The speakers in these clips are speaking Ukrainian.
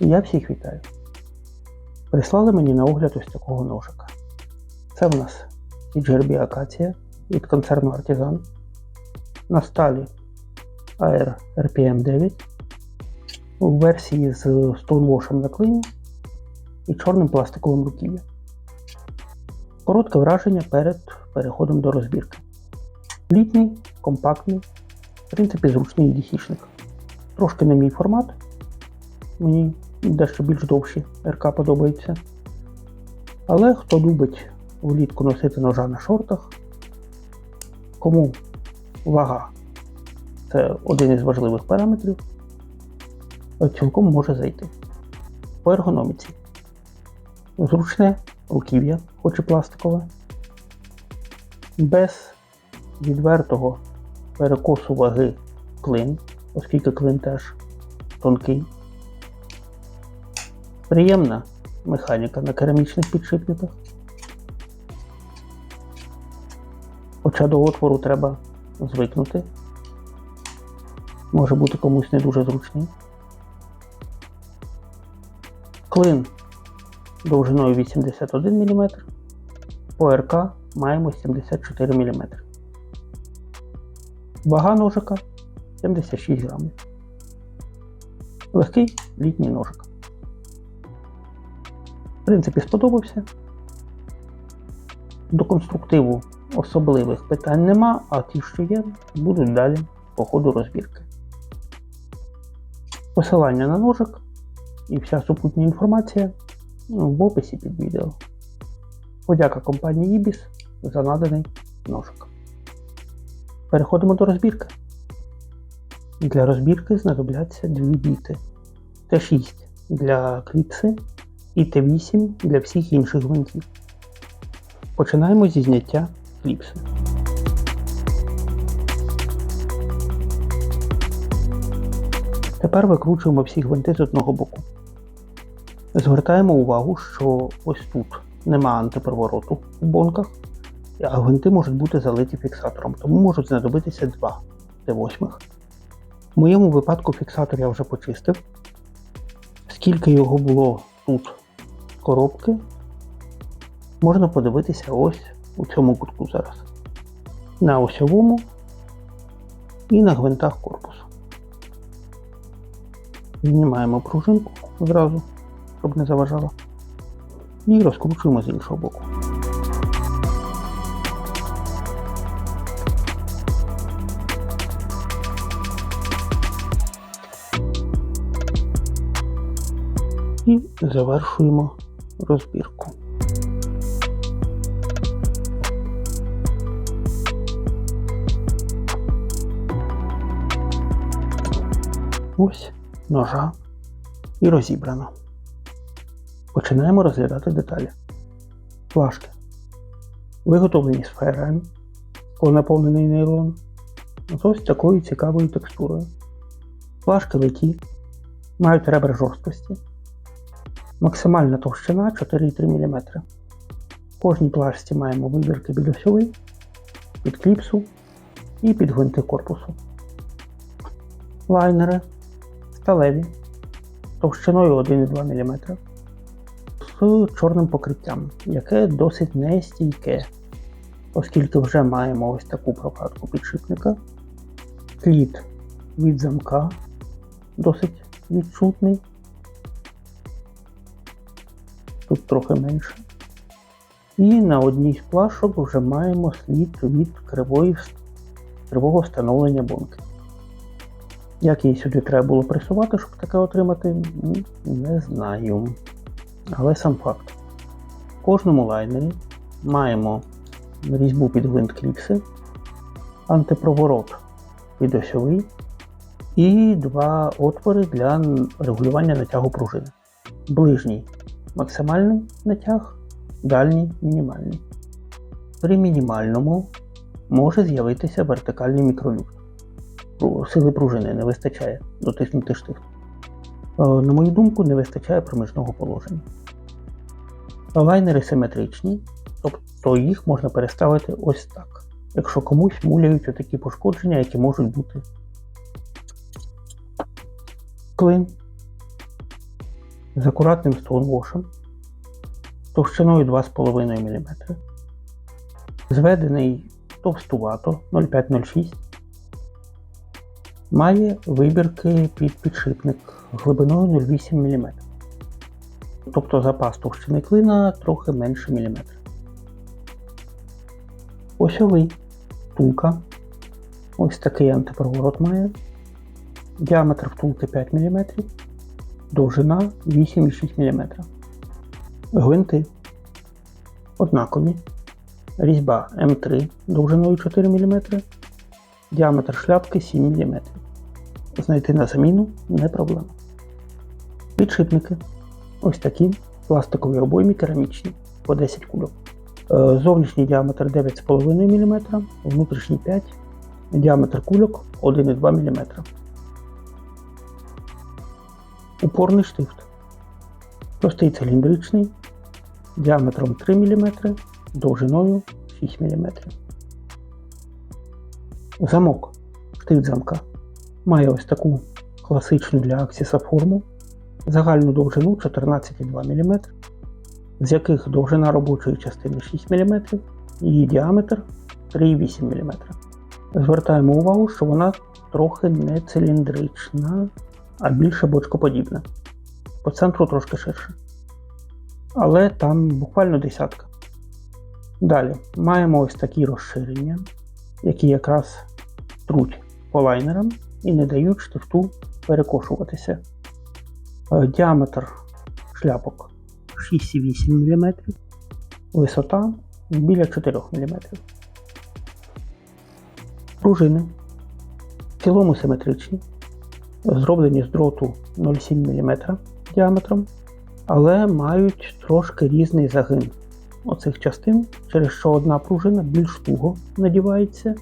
Я всіх вітаю. Прислали мені на огляд ось такого ножика. Це в нас HRB Акація від концерну Artisan. На сталі AR RPM 9 у версії з Stonewash'ем на клині і чорним пластиковим руків'ям. Коротке враження перед переходом до розбірки. Літній, компактний, в принципі, зручний діхішник. Трошки не мій формат. Мені дещо більш довші РК подобаються. Але хто любить влітку носити ножа на шортах, кому вага це один із важливих параметрів, цілком може зайти. По ергономіці. Зручне руків'я, хоч і пластикове, без відвертого перекосу ваги клин, оскільки клин теж тонкий. Приємна механіка на керамічних підшипниках. Хоча до отвору треба звикнути. Може бути комусь не дуже зручний. Клин довжиною 81 мм. По РК маємо 74 мм. Вага ножика 76 грамів. Легкий літній ножик. В принципі, сподобався. До конструктиву особливих питань нема, а ті, що є, будуть далі по ходу розбірки. Посилання на ножик і вся супутня інформація в описі під відео. Подяка компанії Ibis за наданий ножик. Переходимо до розбірки. Для розбірки знадобляться дві біти. Т6 для кліпси і Т8 для всіх інших гвинтів. Починаємо зі зняття кліпси. Тепер викручуємо всі гвинти з одного боку. Звертаємо увагу, що ось тут нема антипровороту у бонках, а гвинти можуть бути залиті фіксатором, тому можуть знадобитися два Т8. В моєму випадку фіксатор я вже почистив. Скільки його було тут коробки, можна подивитися ось у цьому кутку зараз. На осьовому і на гвинтах корпусу. Знімаємо пружинку зразу, щоб не заважала. І розкручуємо з іншого боку. І завершуємо розбірку. Ось ножа і розібрано. Починаємо розглядати деталі. Плашки. Виготовлені з фаєрами, наповнений нейлон з ось такою цікавою текстурою. Плашки литі, мають ребра жорсткості. Максимальна товщина 4,3 мм. В кожній плашці маємо вибірки під осьовий, під кліпсу і під гвинти корпусу. Лайнери сталеві товщиною 1,2 мм з чорним покриттям, яке досить нестійке, оскільки вже маємо ось таку прокатку підшипника. Кліт від замка досить відчутний. Тут трохи менше. І на одній з плашок вже маємо слід від кривої, кривого встановлення бонки. Як її сюди треба було пресувати, щоб таке отримати, не знаю. Але сам факт. В кожному лайнері маємо різьбу під гвинт кліпси, антипроворот під осьовий і два отвори для регулювання натягу пружини. Ближній максимальний натяг, дальній мінімальний. При мінімальному може з'явитися вертикальний мікролюфт. Сили пружини не вистачає дотиснути штифт. На мою думку, не вистачає проміжного положення. Лайнери симетричні, тобто їх можна переставити ось так, якщо комусь муляють отакі пошкодження, які можуть бути клин, з акуратним стоунвошем товщиною 2,5 мм. Зведений товстувато 0,506. Має вибірки під підшипник глибиною 0,8 мм. Тобто запас товщини клина трохи менше міліметра. Осьовий втулка. Ось такий антипроворот має. Діаметр втулки 5 мм, довжина 8,6 мм. Гвинти однакові. Різьба М3 довжиною 4 мм, діаметр шляпки 7 мм. Знайти на заміну не проблема. Підшипники ось такі пластикові обоймі керамічні по 10 кульок. Е, Зовнішній діаметр 9,5 мм, внутрішній 5 діаметр кульок 1,2 мм. Упорний штифт. Простий циліндричний, діаметром 3 мм, довжиною 6 мм. Замок. Штифт замка. Має ось таку класичну для аксіса форму, загальну довжину 14,2 мм, з яких довжина робочої частини 6 мм, її діаметр 3,8 мм. Звертаємо увагу, що вона трохи не циліндрична, а більше бочкоподібна. По центру трошки ширше. Але там буквально десятка. Далі маємо ось такі розширення, які якраз труть по лайнерам і не дають штифту перекошуватися. Е, Діаметр шляпок 6,8 мм, висота біля 4 мм. Пружини в цілому симетричні, зроблені з дроту 0,7 мм діаметром, але мають трошки різний загин оцих частин, через що одна пружина більш туго надівається,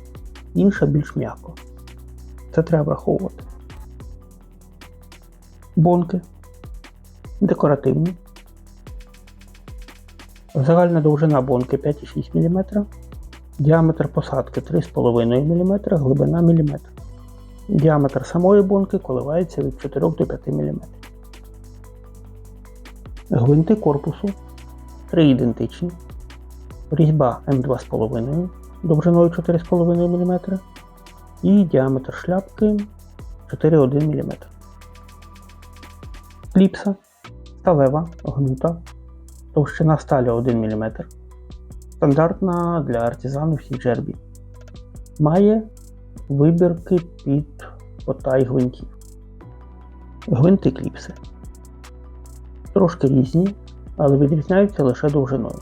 інша більш м'яко. Це треба враховувати. Бонки декоративні. Загальна довжина бонки 5,6 мм, діаметр посадки 3,5 мм, глибина мм. Діаметр самої бонки коливається від 4 до 5 мм. Гвинти корпусу 3 ідентичні. Різьба М2,5 довжиною 4,5 мм і діаметр шляпки 4,1 мм. Кліпса сталева, гнута, товщина сталі 1 мм. Стандартна для артизану всі джербі. Має вибірки під потай гвинтів. Гвинти кліпси. Трошки різні, але відрізняються лише довжиною.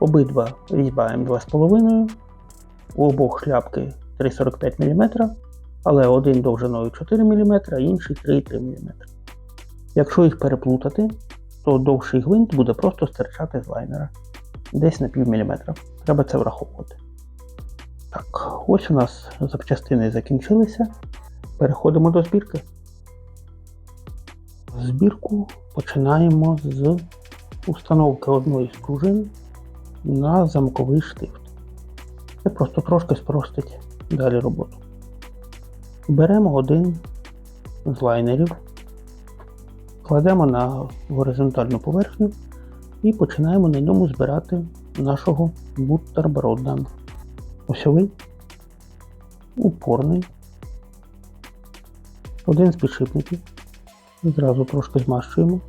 Обидва різьба М2,5, у обох шляпки 3,45 мм, але один довжиною 4 мм, а інший 3,3 мм. Якщо їх переплутати, то довший гвинт буде просто стирчати з лайнера десь на пів міліметра. Треба це враховувати. Так, ось у нас запчастини закінчилися. Переходимо до збірки. Збірку починаємо з установки одної з пружин на замковий штифт. Це просто трошки спростить далі роботу. Беремо один з лайнерів, кладемо на горизонтальну поверхню і починаємо на ньому збирати нашого бутерброда. Осьовий, упорний, один з підшипників. Зразу трошки змащуємо.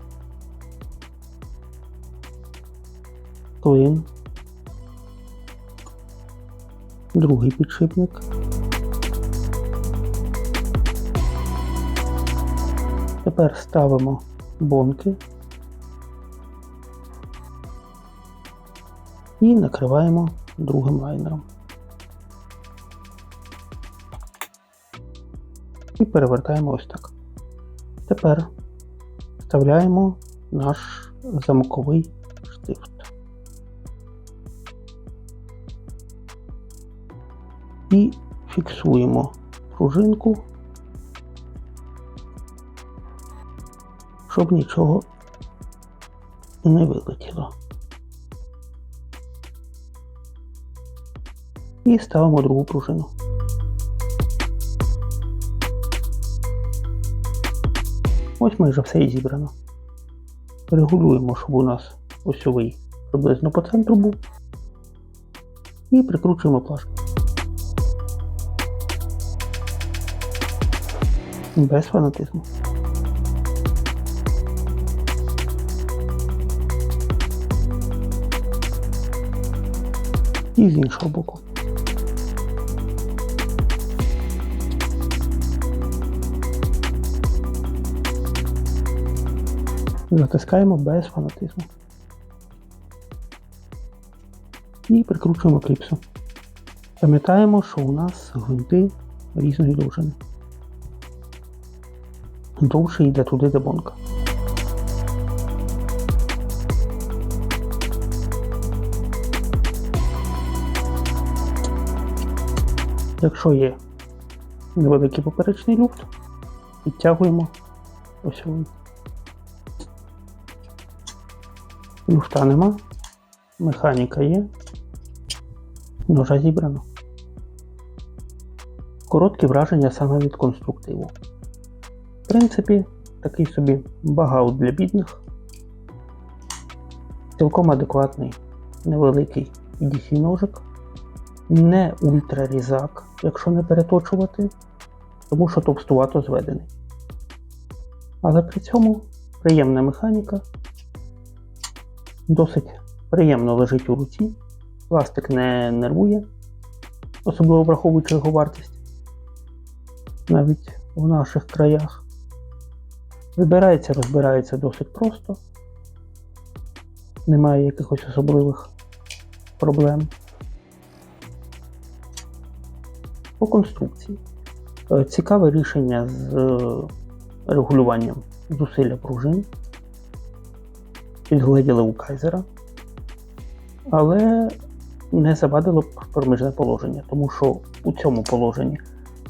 Клин. Другий підшипник. Тепер ставимо бонки і накриваємо другим лайнером. І перевертаємо ось так. Тепер вставляємо наш замковий штифт. І фіксуємо пружинку, щоб нічого не вилетіло. І ставимо другу пружину. Ось майже все і зібрано. Регулюємо, щоб у нас осьовий приблизно по центру був. І прикручуємо плашку. Без фанатизму. І з іншого боку. Затискаємо без фанатизму. І прикручуємо кліпсу. Пам'ятаємо, що у нас гвинти різної довжини. Довше йде туди, де бонка. Якщо є невеликий поперечний люфт, підтягуємо ось він. Люфта нема, механіка є, ножа зібрано. Короткі враження саме від конструктиву. В принципі, такий собі багаут для бідних. Цілком адекватний, невеликий EDC ножик. Не ультрарізак, якщо не переточувати, тому що товстувато зведений. Але при цьому приємна механіка, досить приємно лежить у руці, пластик не нервує, особливо враховуючи його вартість навіть в наших краях. Вибирається, розбирається досить просто, немає якихось особливих проблем. По конструкції. Е, Цікаве рішення з е, регулюванням зусилля пружин. Підгледіли у кайзера, але не завадило проміжне положення, тому що у цьому положенні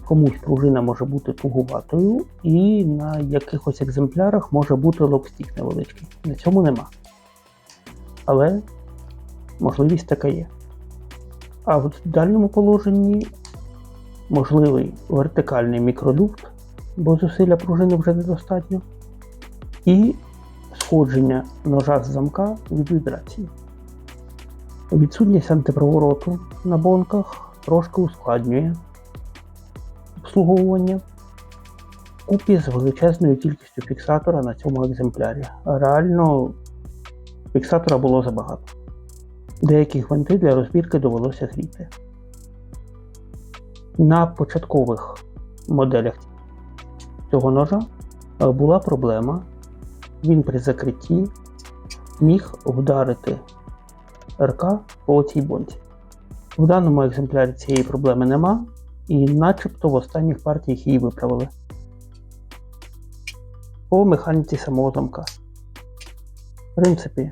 комусь пружина може бути тугуватою, і на якихось екземплярах може бути локстік невеличкий. На цьому нема. Але можливість така є. А в дальньому положенні можливий вертикальний мікролюфт, бо зусилля пружини вже недостатньо, і сходження ножа з замка від вібрації. Відсутність антипровороту на бонках трошки ускладнює обслуговування купі з величезною кількістю фіксатора на цьому екземплярі. Реально фіксатора було забагато. Деякі гвинти для розбірки довелося зріти. На початкових моделях цього ножа була проблема. Він при закритті міг вдарити РК по цій бонці. В даному екземплярі цієї проблеми нема, і начебто в останніх партіях її виправили. По механіці самого замка. В принципі,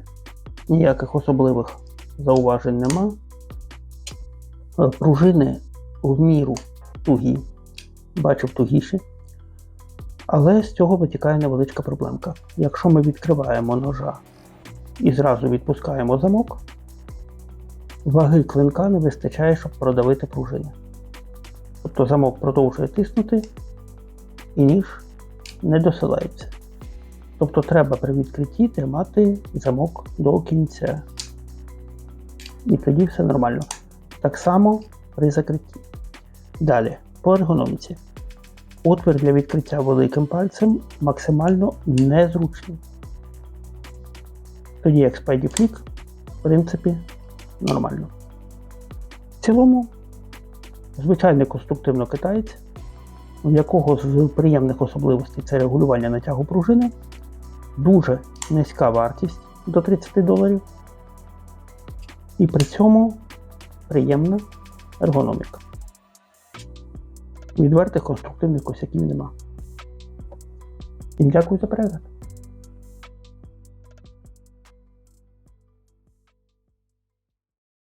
ніяких особливих зауважень нема. Пружини в міру тугі, бачив тугіші. Але з цього витікає невеличка проблемка. Якщо ми відкриваємо ножа і зразу відпускаємо замок, ваги клинка не вистачає, щоб продавити пружини. Тобто замок продовжує тиснути і ніж не досилається. Тобто треба при відкритті тримати замок до кінця. І тоді все нормально. Так само при закритті. Далі, по ергономіці. Отвір для відкриття великим пальцем максимально незручний. Тоді як Spidey Flick, в принципі, нормально. В цілому, звичайний конструктивно китаєць, у якого з приємних особливостей це регулювання натягу пружини, дуже низька вартість до 30 доларів. І при цьому приємна ергономіка. Відвертих конструктивних косяків нема. Всім дякую за перегляд.